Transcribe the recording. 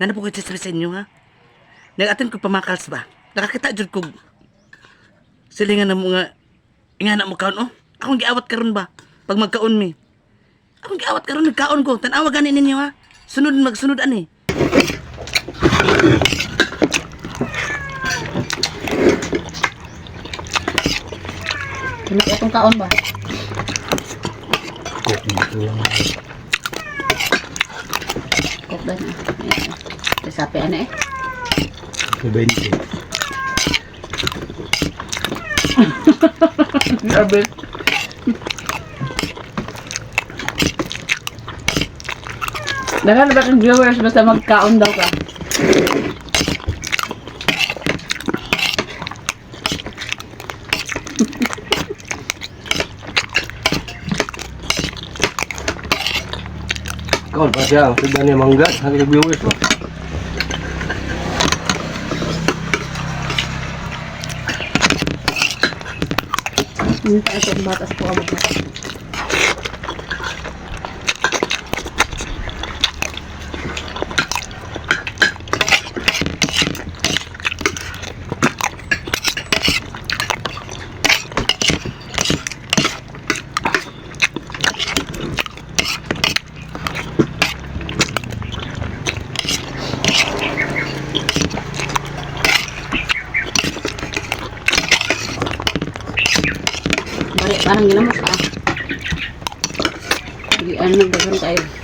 Nana po ko sa inyo ha. Nag-attend ko pamakals ba? Nakakita jud ko. Silingan na mo nga ingana mo kaon oh. Akong giawat karon ba? Pag magkaon mi. Akong giawat karon nagkaon ko. Tanawa gani ninyo ha. Sunod magsunod ani. Ano ka itong kaon ba? Coke dito lang. Ba na? Ayan. Kasapi ano eh. Sa 20. Grabe. Dagan na ba kang viewers basta magkaon daw ka? Kaon pa siya. Sudah niya manggat. Hanggang viewers mo. Hindi tayo itong batas po ako. Balik, parang ginamos ah. Hindi, ano nagdagan tayo.